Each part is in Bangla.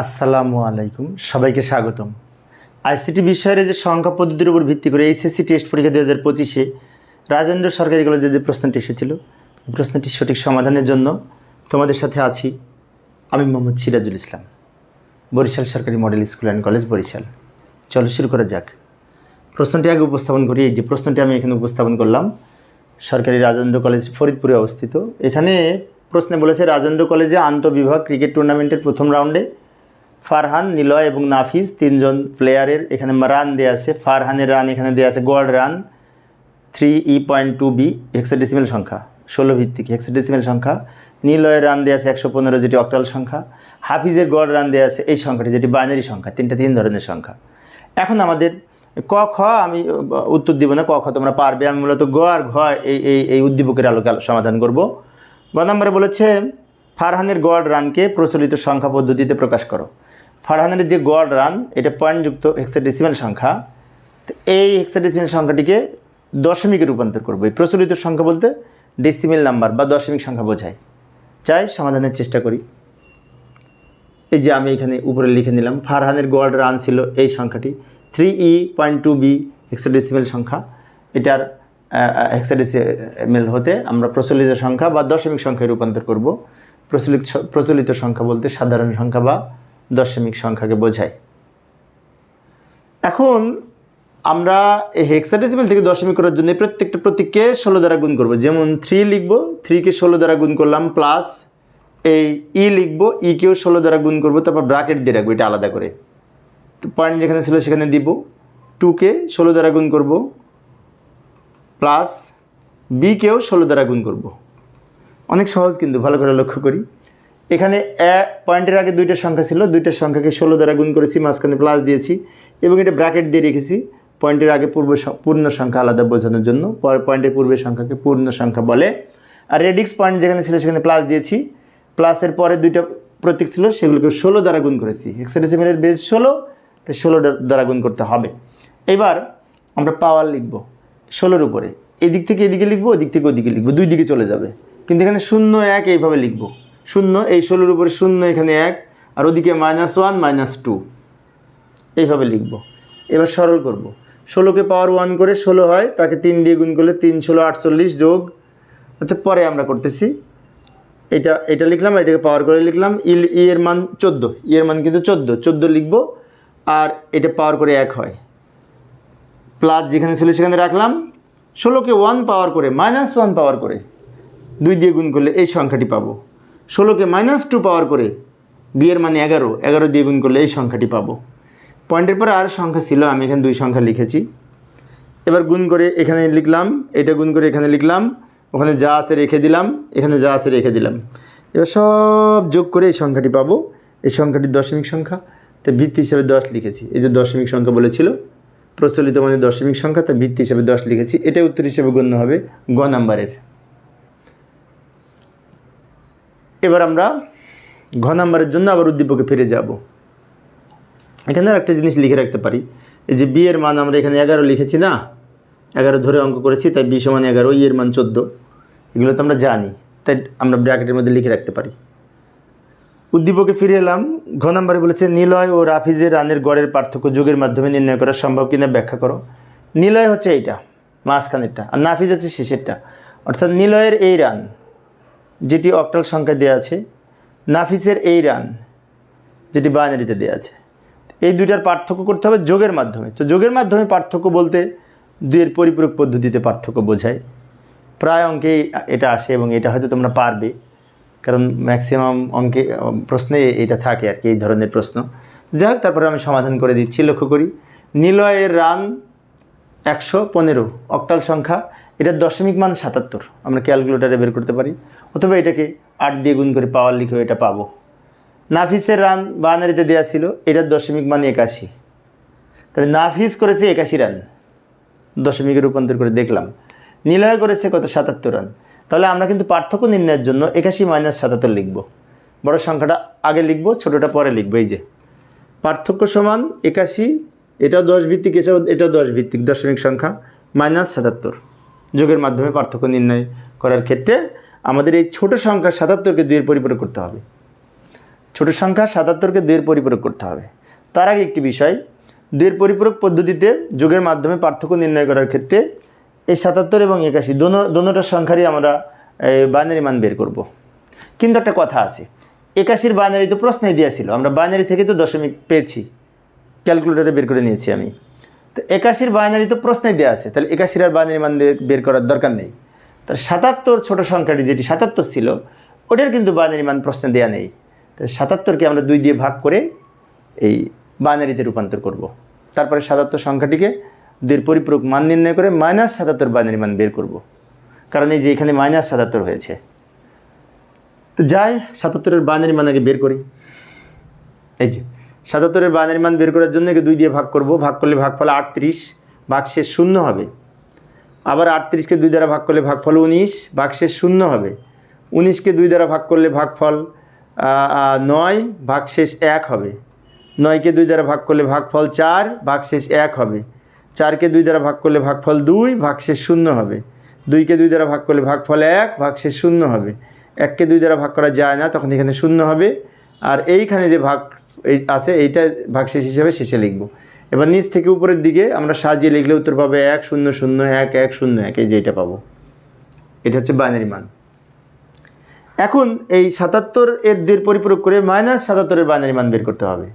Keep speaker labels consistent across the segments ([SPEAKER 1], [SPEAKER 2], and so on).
[SPEAKER 1] আসসালামু আলাইকুম, সবাইকে স্বাগতম। আইসিটি বিষয়ের যে সংখ্যা পদ্ধতির উপর ভিত্তি করে এইচএসসি টেস্ট পরীক্ষা দু হাজার পঁচিশে রাজেন্দ্র সরকারি কলেজে যে প্রশ্নটি এসেছিল প্রশ্নটি সঠিক সমাধানের জন্য তোমাদের সাথে আছি আমি মোহাম্মদ সিরাজুল ইসলাম, বরিশাল সরকারি model school and college Barishal. চলো শুরু করা যাক। প্রশ্নটি আগে উপস্থাপন করি, এই যে প্রশ্নটি আমি এখানে উপস্থাপন করলাম, সরকারি রাজেন্দ্র কলেজ ফরিদপুরে অবস্থিত। এখানে প্রশ্নে বলেছে, রাজেন্দ্র কলেজে আন্তঃবিভাগ ক্রিকেট টুর্নামেন্টের প্রথম রাউন্ডে ফারহান, নিলয় এবং নাফিস তিনজন প্লেয়ারের এখানে রান দেওয়া আছে। ফারহানের রান এখানে দেওয়া আছে গড় run three E point two B hexadecimal সংখ্যা, ষোলো ভিত্তিক হেক্সাডেসিমেল সংখ্যা। নিলয়ের রান দেওয়া আছে একশো পনেরো, যেটি অক্টাল সংখ্যা। হাফিজের গড় রান দেওয়া আছে এই সংখ্যাটি, যেটি বাইনারি সংখ্যা, তিনটা তিন ধরনের সংখ্যা। এখন আমাদের ক, খ, আমি উত্তর দিব না, ক, খ তোমরা পারবে। আমি মূলত গ আর ঘ এই এই এই উদ্দীপকের আলোকে আলো- সমাধান করব। গ নম্বরে বলেছে, ফারহানের গড় রানকে প্রচলিত সংখ্যা পদ্ধতিতে প্রকাশ করো। ফারহানের যে গড় রান, এটা পয়েন্টযুক্ত হেক্সাডেসিমেল সংখ্যা, তো এই হেক্সাডেসিমেল সংখ্যাটিকে দশমিকে রূপান্তর করব। এই প্রচলিত সংখ্যা বলতে ডেসিমেল নাম্বার বা দশমিক সংখ্যা বোঝায়। চাই সমাধানের চেষ্টা করি। এই যে আমি এখানে উপরে লিখে নিলাম, ফারহানের গড় রান ছিল এই সংখ্যাটি three E point two B hexadecimal সংখ্যা। এটার হেক্সাডেসিমেল হতে আমরা প্রচলিত সংখ্যা বা দশমিক সংখ্যায় রূপান্তর করব। প্রচলিত প্রচলিত সংখ্যা বলতে সাধারণ সংখ্যা বা দশমিক সংখ্যাকে বোঝায়। এখন আমরা এই হেক্সাডেসিমেল থেকে দশমিক করার জন্য প্রত্যেকটা প্রতীককে ষোলো দ্বারা গুণ করব। যেমন থ্রি লিখব থ্রিকে ষোলো দ্বারা গুণ করলাম প্লাস এই ই লিখব ইকেও ষোলো দ্বারা গুণ করব, তারপর ব্রাকেট দিয়ে রাখব, এটা আলাদা করে। তো পয়েন্ট যেখানে ছিল সেখানে দিব। টুকে ষোলো দ্বারা গুণ করব প্লাস বিকেও ষোলো দ্বারা গুণ করব। অনেক সহজ কিন্তু, ভালো করে লক্ষ্য করি। এখানে এ পয়েন্টের আগে দুইটা সংখ্যা ছিল, দুইটা সংখ্যাকে ষোলো দ্বারা গুণ করেছি, মাঝখানে প্লাস দিয়েছি এবং এটা ব্র্যাকেট দিয়ে রেখেছি। পয়েন্টের আগে পূর্ব পূর্ণ সংখ্যা আলাদা বোঝানোর জন্য, পরে পয়েন্টের পূর্বের সংখ্যাকে পূর্ণ সংখ্যা বলে। আর রেডিক্স পয়েন্ট যেখানে ছিল সেখানে প্লাস দিয়েছি। প্লাসের পরে দুইটা প্রতীক ছিল, সেগুলোকে ষোলো দ্বারা গুণ করেছি। হেক্সাডেসিমেলের বেস ষোলো তো ষোলো দ্বারা গুণ করতে হবে। এবার আমরা পাওয়ার লিখব ষোলোর উপরে। এদিক থেকে এদিকে লিখব, ওদিক থেকে ওদিকে লিখব, দুই দিকে চলে যাবে। কিন্তু এখানে শূন্য এক এইভাবে লিখব। শূন্য, এই ষোলোর উপরে শূন্য এখানে এক, আর ওদিকে মাইনাস ওয়ান মাইনাস টু এইভাবে লিখব। এবার সরল করব। ষোলোকে পাওয়ার ওয়ান করে ষোলো হয়, তাকে তিন দিয়ে গুণ করলে তিন, ষোলো, আটচল্লিশ যোগ। আচ্ছা পরে আমরা করতেছি। এটা এটা লিখলাম এটাকে পাওয়ার করে লিখলাম। ইল ই এর মান চোদ্দ ই এর মান কিন্তু চোদ্দ চোদ্দ লিখব, আর এটা পাওয়ার করে এক হয়। প্লাস যেখানে ছিল সেখানে রাখলাম। ষোলোকে ওয়ান পাওয়ার করে মাইনাস ওয়ান পাওয়ার করে, দুই দিয়ে গুণ করলে এই সংখ্যাটি পাবো। ষোলোকে মাইনাস টু পাওয়ার করে বিয়ের মানে এগারো এগারো দিয়ে গুণ করলে এই সংখ্যাটি পাবো। পয়েন্টের পরে আর সংখ্যা ছিল, আমি এখানে দুই সংখ্যা লিখেছি। এবার গুণ করে এখানে লিখলাম, এটা গুণ করে এখানে লিখলাম, ওখানে যা আছে রেখে দিলাম, এখানে যা আছে রেখে দিলাম। এবার সব যোগ করে এই সংখ্যাটি পাবো। এই সংখ্যাটি দশমিক সংখ্যা, তো ভিত্তি হিসাবে দশ লিখেছি। এই যে দশমিক সংখ্যা বলেছিল, প্রচলিত মানে দশমিক সংখ্যা, তা ভিত্তি হিসাবে দশ লিখেছি। এটা উত্তর হিসেবে গণ্য হবে গ নাম্বারের এবার আমরা ঘ নাম্বারের জন্য আবার উদ্দীপকে ফিরে যাব। এখানে আর একটা জিনিস লিখে রাখতে পারি। এই যে বি এর মান আমরা এখানে এগারো লিখেছি না? এগারো ধরে অঙ্ক করেছি, তাই বি সমান এগারো ই এর মান চোদ্দ। এগুলো তো আমরা জানি, তাই আমরা ব্র্যাকেটের মধ্যে লিখে রাখতে পারি। উদ্দীপকে ফিরে এলাম, ঘ নম্বরে বলেছে, নিলয় ও রাফিজের রানের গড়ের পার্থক্য যোগের মাধ্যমে নির্ণয় করা সম্ভব কিনা ব্যাখ্যা করো। নিলয় হচ্ছে এইটা, মাঝখানেরটা, আর নাফিজ হচ্ছে শেষেরটা। অর্থাৎ নিলয়ের এই রান যেটি অক্টাল সংখ্যা দেওয়া আছে, নাফিসের এই রান যেটি বাইনারিতে দেওয়া আছে। এই দুইটার পার্থক্য করতে হবে যোগের মাধ্যমে। তো যোগের মাধ্যমে পার্থক্য বলতে দুইয়ের পরিপূরক পদ্ধতিতে পার্থক্য বোঝায়। প্রায় অঙ্কেই এটা আসে এবং এটা হয়তো তোমরা পারবে, কারণ ম্যাক্সিমাম অঙ্কে, প্রশ্নে এটা থাকে আর কি, এই ধরনের প্রশ্ন। যাই হোক, তারপরে আমি সমাধান করে দিচ্ছি। লক্ষ্য করি, নিলয়ের রান একশো পনেরো, অক্টাল সংখ্যা এটার দশমিক মান সাতাত্তর। আমরা ক্যালকুলেটারে বের করতে পারি। অথবা এটাকে আট দিয়ে গুণ করে পাওয়ার লিখেও এটা পাবো। নাফিসের রান বানারিতে দেওয়া ছিল এটার দশমিক মান একাশি। তাহলে নাফিস করেছে একাশি রান। দশমিকে রূপান্তর করে দেখলাম। নিলয় করেছে কত? সাতাত্তর রান। তাহলে আমরা কিন্তু পার্থক্য নির্ণয়ের জন্য একাশি মাইনাস সাতাত্তর লিখব। বড় সংখ্যাটা আগে লিখব, ছোটোটা পরে লিখব, এই যে। পার্থক্য সমান একাশি এটাও দশ ভিত্তিক এটাও এটাও দশ ভিত্তিক, দশমিক সংখ্যা মাইনাস সাতাত্তর। যোগের মাধ্যমে পার্থক্য নির্ণয় করার ক্ষেত্রে আমাদের এই ছোট সংখ্যা সাতাত্তরকে দুইয়ের পরিপূরক করতে হবে। ছোট সংখ্যা সাতাত্তরকে দুইয়ের পরিপূরক করতে হবে। তার আগে একটি বিষয়, দুইয়ের পরিপূরক পদ্ধতিতে যোগের মাধ্যমে পার্থক্য নির্ণয় করার ক্ষেত্রে এই সাতাত্তর এবং একাশি দোনো, দোনোটা সংখ্যারই আমরা বাইনারি মান বের করব। কিন্তু একটা কথা আছে, একাশির বাইনারি তো প্রশ্নে দিয়েছিল আমরা বাইনারি থেকে তো দশমিক পেয়েছি। ক্যালকুলেটরে বের করে নিয়েছি আমি। একাশির বাইনারি তো প্রশ্নে দেওয়া আছে। তাহলে একাশির আর বাইনারি মান বের- করার দরকার নেই। তাহলে সাতাত্তর ছোট সংখ্যাটি যেটি সাতাত্তর ছিল, ওটার কিন্তু বাইনারি মান প্রশ্নে দেওয়া নেই। তো সাতাত্তরকে আমরা দুই দিয়ে ভাগ করে এই বাইনারিতে রূপান্তর করব। তারপরে সাতাত্তর সংখ্যাটিকে দুইয়ের পরিপূরক মান নির্ণয় করে মাইনাস সাতাত্তর বাইনারি মান বের করব। কারণ এই যে এখানে মাইনাস সাতাত্তর হয়েছে। তো যাই, সাতাত্তরের বাইনারি মান আগে বের করি। এই যে সাতাত্তরের বাইনারি মান বের করার জন্য একে দুই দিয়ে ভাগ করব। ভাগ করলে ভাগফল আটত্রিশ, ভাগশেষ শূন্য হবে। আবার আটত্রিশকে দুই দ্বারা ভাগ করলে ভাগফল উনিশ, ভাগশেষ শূন্য হবে। উনিশকে দুই দ্বারা ভাগ করলে ভাগফল নয়, ভাগশেষ এক হবে। নয়কে দুই দ্বারা ভাগ করলে ভাগফল চার, ভাগশেষ এক হবে। চারকে দুই দ্বারা ভাগ করলে ভাগফল দুই, ভাগশেষ শূন্য হবে। দুইকে দুই দ্বারা ভাগ করলে ভাগফল এক, ভাগশেষ শূন্য হবে। এককে দুই দ্বারা ভাগ করা যায় না, তখন এখানে শূন্য হবে। আর এইখানে যে ভাগ এই আছে, এইটা ভাগশেষ হিসেবে শেষে লিখব। এবার নিচ থেকে উপরের দিকে আমরা সাজিয়ে লিখলে উত্তর পাবে এক শূন্য শূন্য এক এক শূন্য এক, এই যে এটা পাবো। এটা হচ্ছে বাইনারি মান। এখন এই সাতাত্তর এর দুইয়ের পরিপূরক করে মাইনাস সাতাত্তরের বাইনারি মান বের করতে হবে।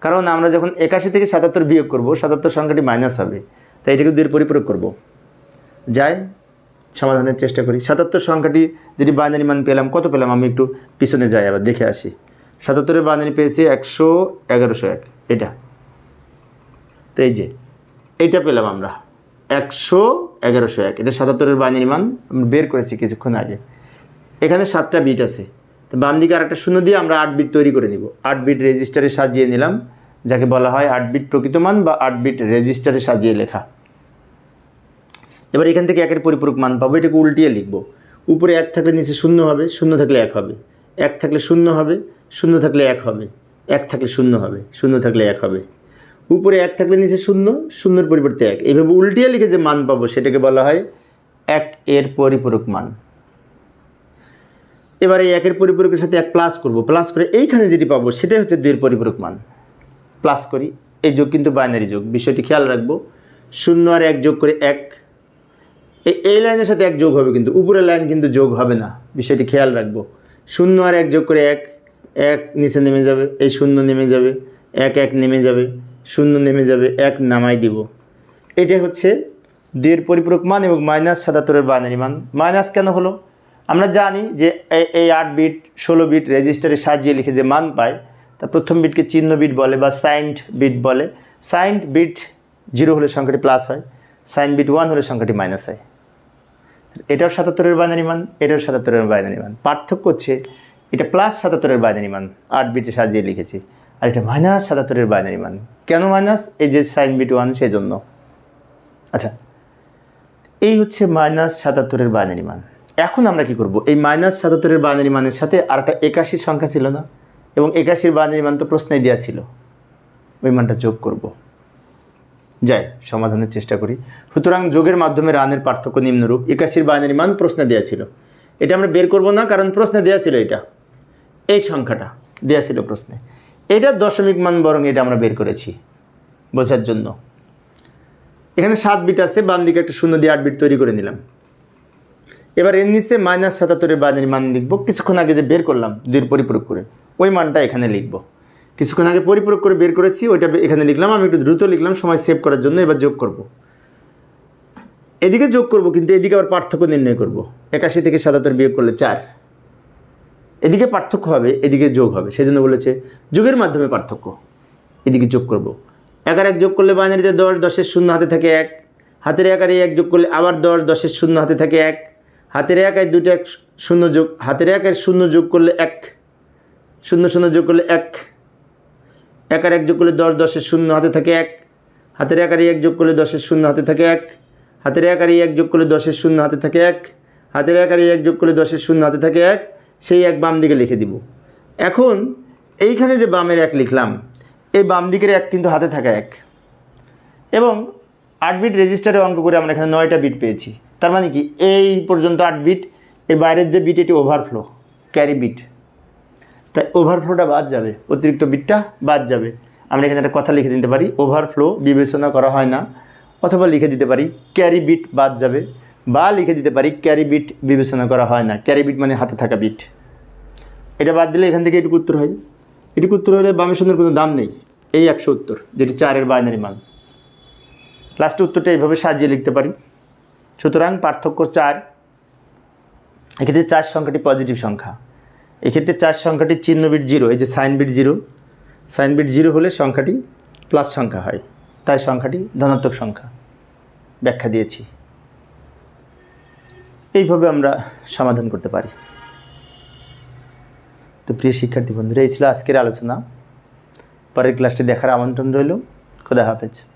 [SPEAKER 1] কারণ আমরা যখন একাশি থেকে সাতাত্তর বিয়োগ করব, সাতাত্তর সংখ্যাটি মাইনাস হবে। তাই এটাকে দুইয়ের পরিপূরক করব। যাই, সমাধানের চেষ্টা করি। সাতাত্তর সংখ্যাটি যেটি বাইনারি মান পেলাম, কত পেলাম? আমি একটু পিছনে যাই, আবার দেখে আসি। সাতাত্তরের বাইনারি পেয়েছি একশো এগারোশো এক। এটা। তো এই যে, এইটা পেলাম আমরা। একশো এগারোশো এক। এটা সাতাত্তরের বাইনারি মান বের করেছি কিছুক্ষণ আগে। এখানে সাতটা বিট আছে। তো বাম দিকে আর একটা শূন্য দিয়ে আমরা আট বিট তৈরি করে নিব। আট বিট রেজিস্টারে সাজিয়ে নিলাম, যাকে বলা হয় আট বিট প্রকৃত মান বা আট বিট রেজিস্টারে সাজিয়ে লেখা। এবার এখান থেকে একের পরিপূরক মান পাবো। এটাকে উল্টিয়ে লিখব। উপরে এক থাকলে নিচে শূন্য হবে, শূন্য থাকলে এক হবে। এক থাকলে শূন্য হবে শূন্য থাকলে এক হবে, এক থাকলে শূন্য হবে, শূন্য থাকলে এক হবে। উপরে এক থাকলে নিচে শূন্য, শূন্যর পরিবর্তে এক। এইভাবে উল্টিয়ে লিখে যে মান পাবো সেটাকে বলা হয় এক এর পরিপূরক মান। এবার এই একের পরিপূরকের সাথে এক প্লাস করব। প্লাস করে এইখানে যেটি পাবো সেটাই হচ্ছে দুইয়ের পরিপূরক মান। প্লাস করি, এই যোগ কিন্তু বাইনারি যোগ। বিষয়টি খেয়াল রাখব। শূন্য আর এক যোগ করে এক। এই লাইনের সাথে এক যোগ হবে কিন্তু, উপরের লাইন কিন্তু যোগ হবে না। বিষয়টি খেয়াল রাখব। শূন্য আর এক যোগ করে এক। এক নিচে নেমে যাবে, এই শূন্য নেমে যাবে, এক এক নেমে যাবে, শূন্য নেমে যাবে, এক নামাই দিব। এটা হচ্ছে দুইয়ের পরিপূরক মান এবং মাইনাস সাতাত্তরের বাইনারি মান। মাইনাস কেন হলো? আমরা জানি যে এই- আট বিট, ষোলো বিট রেজিস্টারে সাজিয়ে লিখে যে মান পায়, তা প্রথম বিটকে চিহ্ন বিট বলে বা সাইন্ড বিট বলে। সাইন্ড বিট জিরো হলে সংখ্যাটি প্লাস হয়, সাইন বিট ওয়ান হলে সংখ্যাটি মাইনাস হয়। এটাও সাতাত্তরের বাইনারি মান, এটাও সাতাত্তরের বাইনারি মান। পার্থক্য হচ্ছে এটা প্লাস সাতাত্তরের বাইনারি মান, আট বিটে সাজিয়ে লিখেছি। আর এটা মাইনাস সাতাত্তরের বাইনারি মান। কেন মাইনাস এই যে সাইন বিট ওয়ান সেজন্য। আচ্ছা এই হচ্ছে মাইনাস সাতাত্তরের বাইনারি মান। এখন আমরা কি করব? এই মাইনাস সাতাত্তরের বাইনারি মানের সাথে আর একটা একাশি সংখ্যা ছিল না, এবং একাশির বাইনারি মান তো প্রশ্নে দেওয়া ছিল। ওই মানটা যোগ করব। যাই, সমাধানের চেষ্টা করি। সুতরাং যোগের মাধ্যমে রানের পার্থক্য নিম্নরূপ। একাশির বাইনারি মান প্রশ্নে দেওয়া ছিল। এটা আমরা বের করব না, কারণ প্রশ্নে দেওয়া ছিল এটা। এই সংখ্যাটা দেওয়া ছিল প্রশ্নে। এটা দশমিক মান বরং এটা আমরা বের করেছি বোঝার জন্য। এখানে সাত বিট আছে, বাম দিকে একটা শূন্য দিয়ে আট বিট তৈরি করে নিলাম। এবার এর নিচে মাইনাস সাতাত্তরের বাইনারি মান লিখব। কিছুক্ষণ আগে যে বের করলাম, দুইয়ের পরিপূরক করে, ওই মানটা এখানে লিখব। কিছুক্ষণ আগে পরিপূরক করে বের করেছি, ওইটা এখানে লিখলাম, আমি একটু দ্রুত লিখলাম, সময় সেভ করার জন্য এবার যোগ করব। এদিকে যোগ করব, কিন্তু এদিকে আবার পার্থক্য নির্ণয় করব। একাশি থেকে সাতাত্তর বিয়োগ করলে চার। এদিকে পার্থক্য হবে, এদিকে যোগ হবে। সেজন্য বলেছে, যোগের মাধ্যমে পার্থক্য। এদিকে যোগ করব। একার এক যোগ করলে বাইনারিতে দশ, দশের শূন্য হাতে থাকে এক। হাতের এক আর এই এক যোগ করলে আবার দশ, দশের শূন্য হাতে থাকে এক। হাতের এক আর দুটো এক শূন্য যোগ, হাতের এক আর শূন্য যোগ করলে এক। শূন্য শূন্য যোগ করলে এক। এক আর এক যোগ করলে দশ, দশের শূন্য হাতে থাকে এক। হাতের এক আর এই এক যোগ করলে দশের শূন্য হাতে থাকে এক। হাতের এক আর এই এক যোগ করলে দশের শূন্য হাতে থাকে এক। হাতের এক আর এই এক যোগ করলে দশের শূন্য হাতে থাকে এক। সেই এক বাম দিকে লিখে দিব। এখন এইখানে যে বামের এক লিখলাম, এই বাম দিকের এক কিন্তু হাতে থাকা এক। এবং আট বিট রেজিস্টারে অঙ্ক করে আমরা এখানে নয়টা বিট পেয়েছি। তার মানে কি? এই পর্যন্ত আট বিট, এর বাইরের যে বিট, এটি ওভারফ্লো ক্যারি বিট। তাই ওভারফ্লোটা বাদ যাবে। অতিরিক্ত বিটটা বাদ যাবে। আমরা এখানে একটা কথা লিখে দিতে পারি ওভারফ্লো বিবেচনা করা হয় না। অথবা লিখে দিতে পারি ক্যারি বিট বাদ যাবে। বা লিখে দিতে পারি ক্যারি বিট বিবেচনা করা হয় না। ক্যারি বিট মানে হাতে থাকা বিট এটা বাদ দিলে এখান থেকে এটুকু উত্তর হয়। এটুকু উত্তর হলে বামে শূন্যের কোনো দাম নেই। এই একশো উত্তর, যেটি চারের বাইনারি মান। লাস্টে উত্তরটা এইভাবে সাজিয়ে লিখতে পারি। সুতরাং পার্থক্য চার, এক্ষেত্রে চার সংখ্যাটি পজিটিভ সংখ্যা। এক্ষেত্রে চার সংখ্যাটি চিহ্ন বিট জিরো এই যে sign bit zero sign bit zero হলে সংখ্যাটি প্লাস সংখ্যা হয়। তাই সংখ্যাটি ধনাত্মক সংখ্যা। ব্যাখ্যা দিয়েছি। এইভাবে আমরা সমাধান করতে পারি। তো প্রিয় শিক্ষার্থী বন্ধুরা, এই ছিল আজকের আলোচনা। পরের ক্লাসটি দেখার আমন্ত্রণ রইল। খোদা হাফেজ।